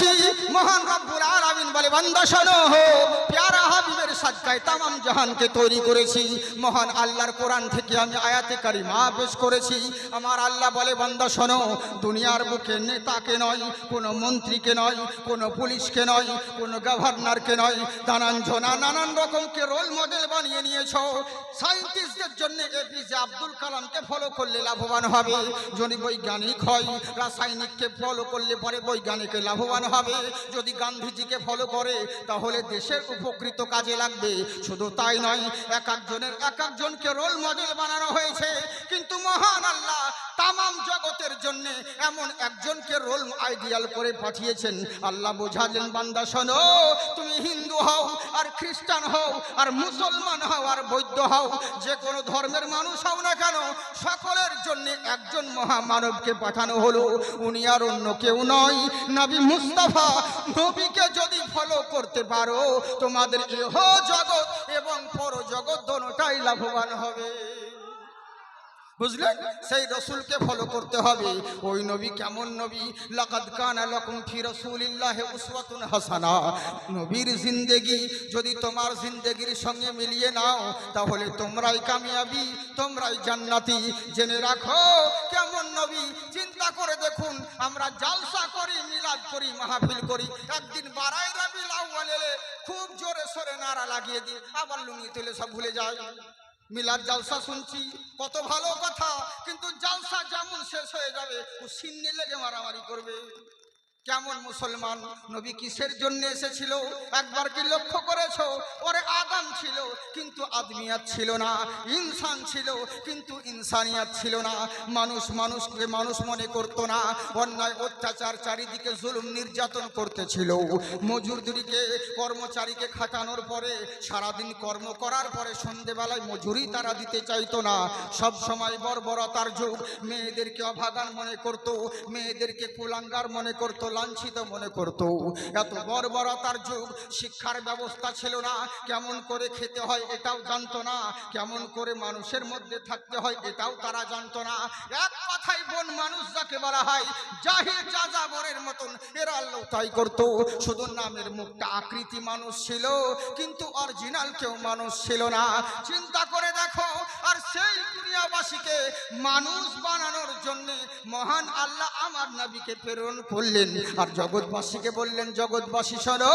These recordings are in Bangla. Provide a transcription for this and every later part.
কি মহান রব্বুল আলামিন বলে, বান্দা শোনো প্যারা হাবিবের সাজকায় তামাম জাহানকে তৈরি করেছি। মহান আল্লাহর কোরআন থেকে আমি আয়াতে কারিমা পেশ করেছি। আমার আল্লাহ বলে, বান্দা শোনো, দুনিয়ার বুকে নেতাকে নয়, কোনো মন্ত্রীকে নয়, কোনো পুলিশকে নয়, কোনো গভর্নরকে নয় নানান জনা নানান রকমকে রোল মডেল বানিয়ে নিয়েছ। সায়েন্টিস্টদের জন্য এপিজে আব্দুল কালামকে ফলো করলে লাভবান হবে। যদি বৈজ্ঞানিক হয়, রাসায়নিককে ফলো করলে পরে বৈজ্ঞানিকে লাভবান হবে। যদি গান্ধীজিকে ফলো করে, তাহলে দেশের উপকৃত কাজে লাগবে। শুধু তাই নয়, এক একজনের এক একজনকে রোল মডেল বানানো হয়েছে। কিন্তু মহান আল্লাহ তামাম জগতের জন্য এমন একজনকে রোল আইডিয়াল করে পাঠিয়েছেন। আল্লাহ বোঝালেন, বান্দা, শোনো, তুমি হিন্দু হও, আর খ্রিস্টান হও, আর মুসলমান হও, আর বৌদ্ধ হও, যে কোনো ধর্মের মানুষ হও না কেন, সকলের জন্য একজন মহামানবকে পাঠানো হলো। উনি আর অন্য কেউ নয়। নবী মুস্তাফা, নবীকে যদি ফলো করতে পারো, তোমাদের দেহ জগৎ এবং পর জগৎ দোনোটাই লাভবান হবে। বুঝলেন? সেই রসুলকে ফলো করতে হবে। ওই নবী কেমন নবী? লাকাদ কানা লাকুম ফি রাসূলিল্লাহি উসওয়াতুন হাসানা। নবীর জিন্দেগি যদি তোমার জিন্দেগির সঙ্গে মিলিয়ে নাও, তাহলে তোমরাই কামিয়াবি, তোমরাই জান্নাতি। জেনে রাখো, কেমন নবী? চিন্তা করে দেখুন, আমরা জালসা করি, মিলাদ করি, মাহফিল করি, একদিন বারাই রবিউল আউয়াল এলে খুব জোরে সরে নারা লাগিয়ে দিই, আবার লুঙ্গি তুলে সব ভুলে যায়। মিলাদ জালসা শুনছি, কত ভালো কথা, কিন্তু জালসা যেমন শেষ হয়ে যাবে, ও সিন্নি লেগে মারামারি করবে। কেমন মুসলমান? নবী কিসের জন্য এসেছিল? একবার কি লক্ষ্য করেছ? ওরে আদম ছিল, কিন্তু আদমিয়াত ছিল না। ইনসান ছিল, কিন্তু ইনসানিয়াত ছিল না। মানুষ মানুষকে মানুষ মনে করতো না। অন্যায়, অত্যাচার চারিদিকে জুলুম নির্যাতন করতেছিল। মজুরদেরকে, কর্মচারীকে খাটানোর পরে, সারাদিন কর্ম করার পরে সন্ধেবেলায় মজুরি তারা দিতে চাইতো না। সব সময় বর্বরতার যুগ। মেয়েদেরকে অভাগান মনে করতো। মেয়েদেরকে কুলাঙ্গার মনে করতো। লাঞ্ছিত মনে করত। এত বর্বরতার যুগ, শিক্ষার ব্যবস্থা ছিল না। কেমন করে খেতে হয় এটাও জানতো না। কেমন করে মানুষের মধ্যে থাকতে হয় এটাও তারা জানতো না। এক কথাই বোন মানুষ যাকে বলা হয়, জাহির যাযাবরের মতন, এরা আল্লাহ তাই করতো। শুধু নামের মুখটা আকৃতি মানুষ ছিল, কিন্তু অরিজিনাল কেউ মানুষ ছিল না। চিন্তা করে দেখো, আর সেই দুনিয়াবাসীকে মানুষ বানানোর জন্য মহান আল্লাহ আমার নবীকে প্রেরণ করলেন। আর জগৎবাসীকে বললেন, জগৎবাসী, সরো।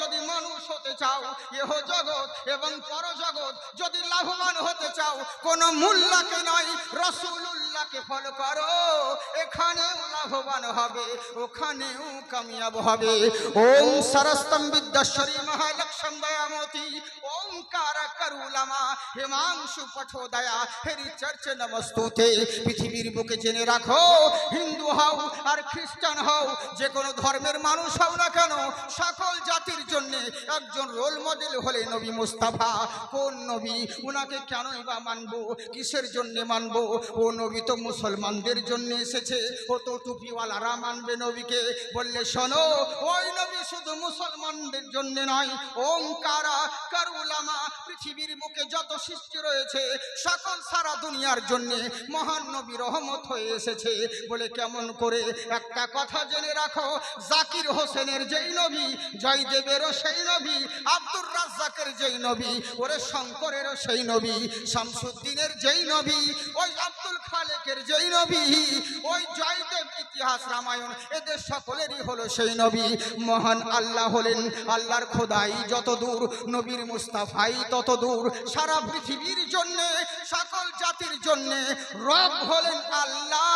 যদি মানুষ হতে চাও, এহ জগৎ এবং পর জগৎ যদি লাভবান হতে চাও, কোন মূল্যকে নয় রসুল্লাহকে ফলো করো। এখানেও লাভবান হবে, ওখানেও কামিয়াব হবে। ওম সরস্তম বিদ্যাশ্বরী মহালক্ষ্ম। দয়ামতি ওঙ্কার করুলামা হিমাংশু পঠোদয়া হেরি চর্চ নমস্তুতে পৃথিবীর বুকে জেনে রাখো হিন্দু হও আর খ্রিস্টান হও, যে কোনো ধর্মের মানুষ হও না কেন, সকল জাতির জন্য একজন রোল মডেল হলে নবী মুস্তাফা। কোন নবী? উনাকে কেনই বা মানবো? কিসের জন্য মানবো? ও নবী তো মুসলমানদের জন্য এসেছে। ও তো টুপিওয়ালারা মানবে নবীকে। বললে, শোনো, ওই নবী শুধু মুসলমানদের জন্য নয় ওঙ্কারা কারুলামা পৃথিবীর বুকে যত সৃষ্টি রয়েছে, সকল সারা দুনিয়ার জন্য মহান নবী রহমত হয়ে এসেছে বলে কেমন করে একটা কথা জেনে রাখো, জাকির হোসেনের যেই নবী, জয়দেবেরও সেই নবী, আব্দুর রাজ্জাকের যেই নবী, ওরে শঙ্করেরও সেই নবী, শামসুদ্দিনের যেই নবী, ওই আব্দুল খালেকের যেই নবী, ওই জয়দেব ইতিহাস রামায়ণ, এদের সকলেরই হলো সেই নবী। মহান আল্লাহ হলেন, আল্লাহর খোদাই যত দূর নবীর মুস্তাফাই তত দূর সারা পৃথিবীর জন্য সকল জাতির জন্য রব হলেন আল্লাহ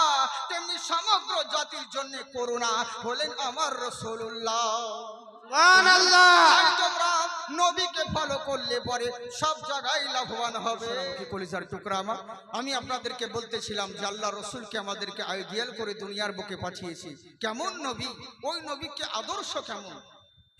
তেমনি সমগ্র জাতির জন্য করুণা হলেন আমার রসুল্লাহ তোমরা নবীকে ফলো করলে পরে সব জায়গায় লাভবান হবে। কলিজার টুকরা আমার। আমি আপনাদেরকে বলতেছিলাম যে আল্লাহ রসুলকে আমাদেরকে আইডিয়াল করে দুনিয়ার বুকে পাঠিয়েছি। কেমন নবী? ওই নবীকে আদর্শ কেমন?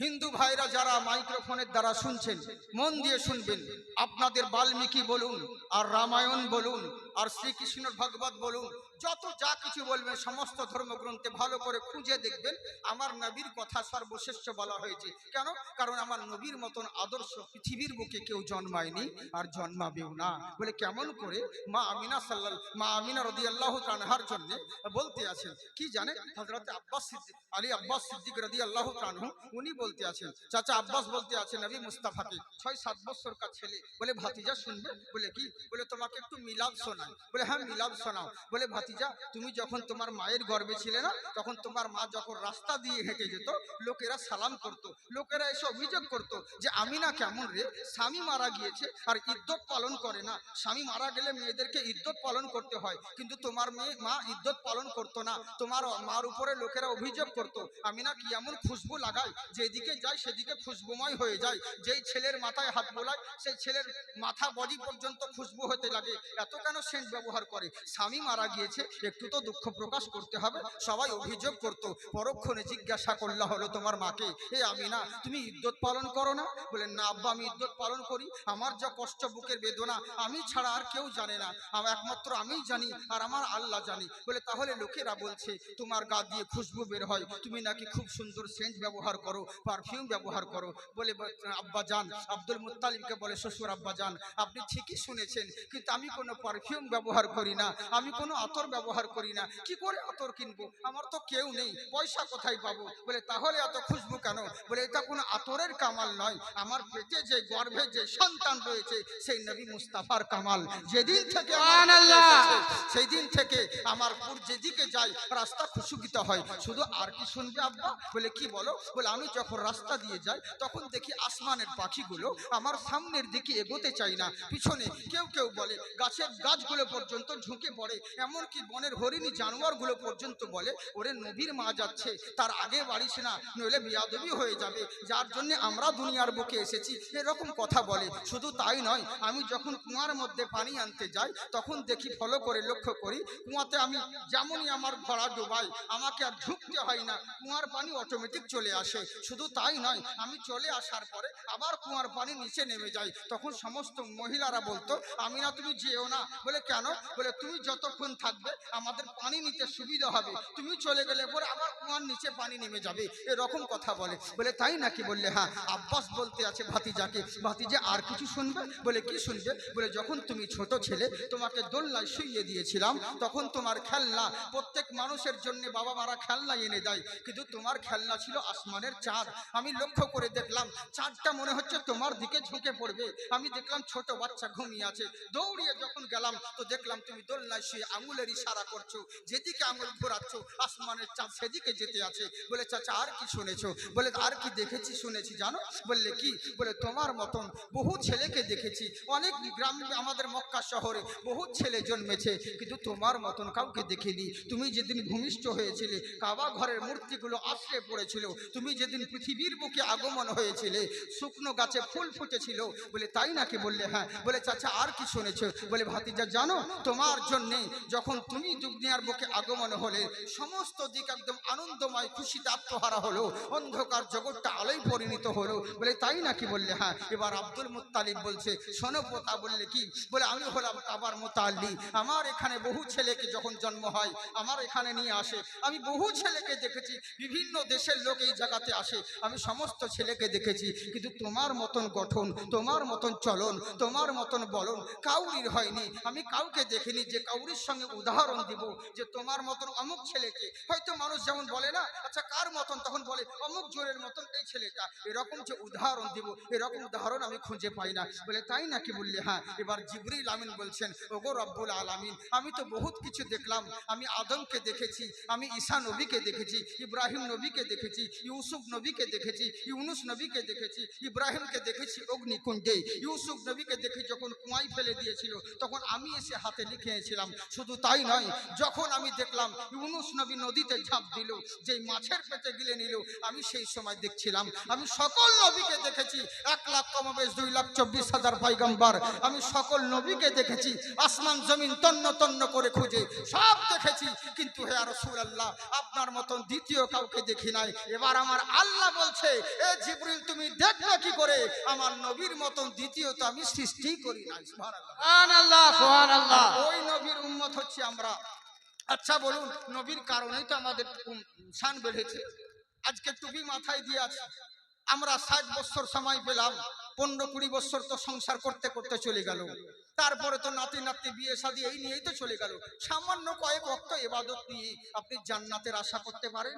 হিন্দু ভাইরা যারা মাইক্রোফোনের দ্বারা শুনছেন, মন দিয়ে শুনবেন। আপনাদের বাল্মীকি বলুন, আর রামায়ণ বলুন, আর শ্রীকৃষ্ণ ভগবত বলুন যত যা কিছু বলবেন, সমস্ত ধর্মগ্রন্থে ভালো করে খুঁজে দেখবেন, আমার নবীর কথা সর্বশ্রেষ্ঠ বলা হয়েছে। কেন? কারণ আমার নবীর মতন আদর্শ পৃথিবীর বুকে কেউ জন্মায়নি আর জন্মাবেও না। বলে কেমন করে? মা আমিনা সাল্লাল, মা আমিনা রদি আল্লাহ তানহার জন্য বলতে আছেন, কি জানে হজরত আব্বাস সিদ্দিক, আলী আব্বাস সিদ্দিক রদি আল্লাহ তানহু উনি বলতে আছেন, চাচা আব্বাস বলতে আছেন, নবী মুস্তাফাকে ছয় সাত বছর কা ছেলে? বলে, ভাতিজা শুনবে? বলে, কি? বলে, তোমাকে একটু মিলাদ শোনায় বলে হ্যাঁ মিলাদ শোনাও। বলে ভাতিজা তুমি যখন তোমার মায়ের গর্ভে ছিলে না, তখন তোমার মা যখন রাস্তা দিয়ে হেঁটে যেত, লোকেরা সালাম করত, লোকেরা এসে অভিযোগ করত যে, আমি না কেমন রে? স্বামী মারা গিয়েছে আর ইদ্যত পালন করে না। স্বামী মারা গেলে মেয়েদেরকে ইদ্যত পালন করতে হয়, কিন্তু তোমার মেয়ে, মা ইদ্যত পালন করতো না। তোমার মার উপরে লোকেরা অভিযোগ করত, আমি না কি এমন খুশবু লাগাই? যেদিকে যাই, সেদিকে খুশবুময় হয়ে যায় যেই ছেলের মাথায় হাত বোলায় সেই ছেলের মাথা বডি পর্যন্ত খুশবু হতে লাগে। এত কেন সেন্ট ব্যবহার করে? স্বামী মারা গিয়েছে একটু তো দুঃখ প্রকাশ করতে হবে। সবাই অভিযোগ করত, পরক্ষণে জিজ্ঞাসা করলা হলো তোমার মাকে এ আমি না তুমি ইদ্যত পালন করো না? বলে, না আব্বা, আমি ইদ্যত পালন করি। আমার যা কষ্ট, বুকের বেদনা, আমি ছাড়া আর কেউ জানে না। আমার একমাত্র আমিই জানি, আর আমার আল্লাহ জানি। বলে, তাহলে লোকেরা বলছে, তোমার গা দিয়ে খুশবু বের হয়, তুমি নাকি খুব সুন্দর সেন্ট ব্যবহার করো, পারফিউম ব্যবহার করো। বলে আব্বা যান, আব্দুল মুত্তালিমকে বলে, শ্বশুর আব্বা যান, আপনি ঠিকই শুনেছেন, কিন্তু আমি কোনো পারফিউম ব্যবহার করি না। আমি কোনো আতর ব্যবহার করি না। কি করে আতর কিনবো? আমার তো কেউ নেই পয়সা কোথায় পাবো? বলে তাহলে এত খুশবু কেন? বলে এটা কোনো আতরের কামাল নয়। আমার পেটে যে গর্ভে যে সন্তান রয়েছে সেই নবী মুস্তাফার কামাল। যেদিন থেকে সেই দিন থেকে আমার পুর যেদিকে যাই রাস্তা খুশুকিত হয়। শুধু আর কি শুনবে আব্বা? বলে কি বলো? বলে আমি যখন রাস্তা দিয়ে যাই তখন দেখি আসমানের পাখিগুলো আমার সামনের দিকে এগোতে চাই না। পিছনে কেউ কেউ বলে গাছের গাছগুলো পর্যন্ত ঝুঁকে পড়ে এমনকি বনের হরিণী জানোয়ারগুলো পর্যন্ত বলে, ওরে নবীর মা যাচ্ছে, তার আগে বাড়িস না, নইলে বিয়াদবি হয়ে যাবে। যার জন্য আমরা দুনিয়ার বুকে এসেছি। এরকম কথা বলে। শুধু তাই নয়, আমি যখন কুয়ার মধ্যে পানি আনতে যাই, তখন দেখি ফলো করে, লক্ষ্য করি, কুয়াতে আমি যেমনই আমার ঘোড়া ডোবাই, আমাকে আর ঝুঁকতে হয় না, কুয়ার পানি অটোমেটিক চলে আসে। শুধু তাই নয়, আমি চলে আসার পরে আবার কুয়ার পানি নিচে নেমে যাই। তখন সমস্ত মহিলারা বলতো আমি না তুমি যেও না। বলে, কেন? বলে, তুমি যতক্ষণ থাকবে আমাদের পানি নিতে সুবিধা হবে। তুমি চলে গেলে পরে আবার কুয়ার নিচে পানি নেমে যাবে। এরকম কথা বলে। বলে, তাই নাকি? বললে হ্যাঁ। আব্বাস বলতে আছে ভাতিজাকে, ভাতিজা, আর কিছু শুনবে? বলে, কি শুনবে? বলে, যখন তুমি ছোট ছেলে, তোমাকে দোলনায় শুইয়ে দিয়েছিলাম, তখন তোমার খেলনা, প্রত্যেক মানুষের জন্য বাবা মারা খেলনা এনে দেয়। কিন্তু তোমার খেলনা ছিল আসমানের চাঁদ। আমি লক্ষ্য করে দেখলাম, চাঁদটা মনে হচ্ছে তোমার দিকে ঝুঁকে পড়বে। আমি দেখলাম ছোট বাচ্চা ঘুমিয়ে আছে। দৌড়িয়ে যখন গেলাম, তো দেখলাম তুমি দোলনায় শুয়ে আঙুলের ইশারা করছ, যেদিকে আঙুল ঘোরাচ্ছ, আসমানের চাঁদ সেদিকে যেতে আছে। বলে, চাচা, আর কি শুনেছো? বলে, আর কি দেখেছি, শুনেছি, জানো? বললে, কি? বলে, তোমার মতন বহু ছেলেকে দেখেছি। অনেক গ্রাম আমাদের মক্কা শহরে বহু ছেলে জন্মেছে, কিন্তু তোমার মতন কাউকে দেখিনি। তুমি যেদিন ভূমিষ্ঠ হয়েছিলে, কাবা ঘরের মূর্তিগুলো আশ্রে পড়েছিল। তুমি যেদিন পৃথিবীর বুকে আগমন হয়েছিলে, শুকনো গাছে ফুল ফুটেছিল। বলে, তাই নাকি? বললে হ্যাঁ। বলে, চাচা, আর কি শুনেছো? বলে, ভাতিজা, জানো, তোমার জন্যে যখন তুমি দুনিয়ার বুকে আগমন হলে সমস্ত দিক একদম আনন্দময় খুশিতে আত্মহারা হলো, অন্ধকার জগৎটা আলোয় পরিণত হলো। বলে, তাই নাকি বললে? হ্যাঁ এবার আব্দুল মুত্তালিব বলছে, শোনো বললে কি? বলে, আমি হলাম কাবার মোতাল্লি। আমার এখানে বহু ছেলেকে যখন জন্ম হয়, আমার এখানে নিয়ে আসে। আমি বহু ছেলেকে দেখেছি, বিভিন্ন দেশের লোক এই জায়গাতে আসে। আমি সমস্ত ছেলেকে দেখেছি, কিন্তু তোমার মতন গঠন, তোমার মতন চলন, তোমার মতন বলন কাউরির হয়নি। আমি কাউকে দেখিনি যে কাউরির সঙ্গে উদাহরণ দিব যে তোমার মতন অমুক ছেলেকে, হয়তো মানুষ যেমন বলে না আচ্ছা কার মতন? তখন বলে, অমুক জোরের মতন এই ছেলেটা। এরকম যে উদাহরণ দিব, এরকম উদাহরণ আমি খুঁজে পাই না। বলে, তাই নাকি বললে? হ্যাঁ এবার জিবরিল আমিন বলছেন, ওগো রব্বুল আলামিন, আমি তো বহুত কিছু দেখলাম। আমি আদমকে দেখেছি, আমি ঈশা নবীকে দেখেছি, ইব্রাহিম নবীকে দেখেছি, ইউসুফ নবীকে দেখেছি, ইউনুস নবীকে দেখেছি, ইব্রাহিমকে দেখেছি অগ্নিকুণ্ডে। ইউসুফ নবীকে দেখে যখন কুয়াই ফেলে দিয়েছিল, তখন আমি এসে হাতে লিখেছিলাম শুধু তাই নয়। যখন আমি দেখলাম ইউনুস নবী নদীতে ঝাঁপ দিল যেই মাছের পেটে গিলে নিল আমি সেই সময় দেখছিলাম আমি সকল নবীকে দেখেছি। এক লাখ কমবেশ দুই লাখ চব্বিশ হাজার পাইগাম্বার আমি সকল নবীকে দেখেছি আসমান জমিন তন্ন তন্ন করে খুঁজে সব দেখেছি। কিন্তু হে রসুল আল্লাহ আপনার মতন দ্বিতীয় কাউকে দেখি নাই। এবার আমার আল্লাহ বলছে এ জিবরিল তুমি দেখবে কি করে? আমার নবীর মতন দ্বিতীয় তো আমি সৃষ্টি করি নাই। সুবহানাল্লাহ। সুবহানাল্লাহ। সুবহানাল্লাহ। ওই নবীর উম্মত হচ্ছে আমরা। আচ্ছা বলুন, নবীর কারণেই তো আমাদের শান বেড়েছে। আজকে টুপি মাথায় দিয়ে আছে। আমরা ষাট বছর সময় পেলাম, পনেরো কুড়ি বছর তো সংসার করতে করতে চলে গেল। তারপরে তো নাতি নাতি বিয়ে সাদি এই নিয়েই তো চলে গেল। সামান্য কয়েক অক্ত এবাদত নিয়ে আপনি জান্নাতের আশা করতে পারেন?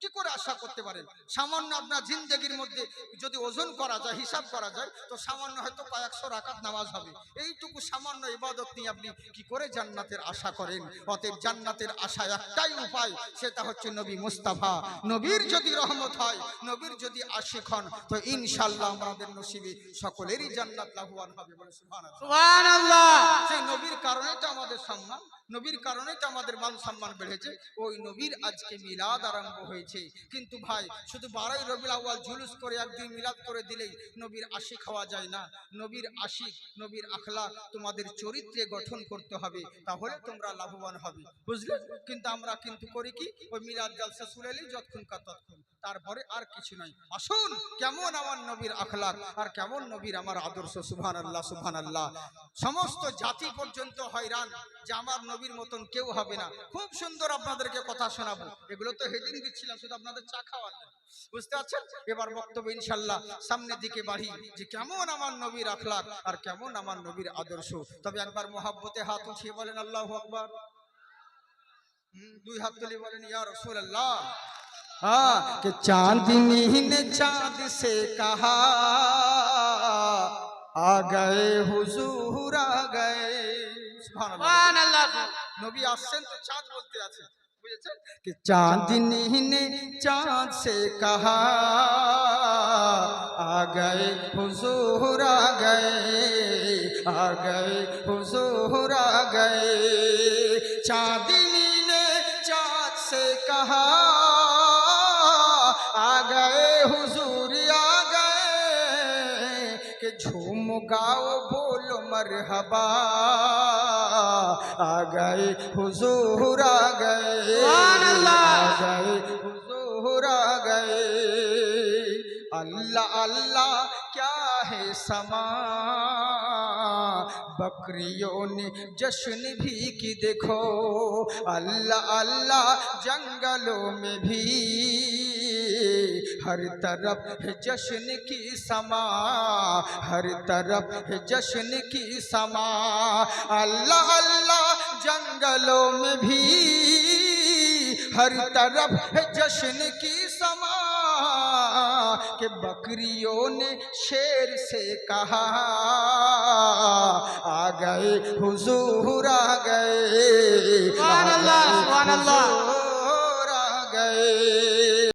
কি করে আশা করতে পারেন? সামান্য আপনার জিন্দগির মধ্যে যদি ওজন করা যায় হিসাব করা যায় তো সামান্য হয়তো কয়েকশো রাকাত নামাজ হবে। এইটুকু সামান্য ইবাদত নিয়ে আপনি কি করে জান্নাতের আশা করেন? অতএব জান্নাতের আশা একটাই উপায় সেটা হচ্ছে নবী মুস্তাফা। নবীর যদি রহমত হয় নবীর যদি আশিক হন তো ইনশাল্লাহ আমাদের নসিবে সকলেরই জান্নাত লাভবান হবে বলে নবীর কারণে তো আমাদের সম্মান নবীর কারণে তো আমাদের মান সম্মান বেড়েছে। ওই নবীর আজকে মিলাদ আরম্ভ হয়েছে। কিন্তু ভাই, শুধু বারোই রবিল আউয়াল জুলুস করে একদিন মিলাদ করে দিলেই নবীর আশিক হওয়া যায় না। নবীর আশিক, নবীর আখলা তোমাদের চরিত্রে গঠন করতে হবে, তাহলে তোমরা লাভবান হবে। বুঝলে কিন্তু আমরা কিন্তু করি কি? ওই মিলাদ জালসা শুনেলেই যতক্ষণ কা ততক্ষণ। তারপরে আর কিছু নাই। আসুন, কেমন আমার নবীর আখলাক, আর কেমন নবীর আমার আদর্শ সুবহান আল্লাহ সুবহান আল্লাহ সমস্ত জাতি পর্যন্ত হয়রান যে আমার নবীর মতন কেউ হবে না। খুব সুন্দর আপনাদেরকে কথা শোনাবো। এগুলো তো হেডিং দিচ্ছিলাম শুধু আপনাদের চা খাওয়ার জন্য। বুঝতে পারছেন এবার বক্তব্য ইনশাল্লাহ সামনের দিকে বাড়ি যে কেমন আমার নবীর আখলাক আর কেমন আমার নবীর আদর্শ তবে একবার মোহাব্বতে হাত উঠিয়ে বলেন আল্লাহ আকবার হুম, দুই হাত তুলে বলেন ইয়া রসুল আল্লাহ हाँ कि चांदनी ने चांद से कहा आ गए हुजूर आ गए सुभान अल्लाह সুবহানাল্লাহ নবী আসছেন তো চাঁদ বলতে আছে کہ چاندنی نے چاند سے کہا، آ گئے حضور، آ گئے آ گئے حضور، آ گئے۔ چاندنی نے چاند سے کہا، آ گئے حضور، آ گئے۔ کہ جھوم گاؤ بولو مرحبا، آ گئے حضور، آ گئے۔ اللہ کیا ہے سما؟ بکریوں نے جشن بھی کی دیکھو، اللہ اللہ جنگلوں میں بھی۔ ہر طرف جشن کی سما، ہر طرف جشن کی سما۔ اللہ اللہ جنگلوں میں بھی۔ ہر طرف جشن کی کہ بکریوں نے شیر سے کہا آ گئے حضور آ گئے۔ سبحان اللہ سبحان اللہ۔ آ گئے۔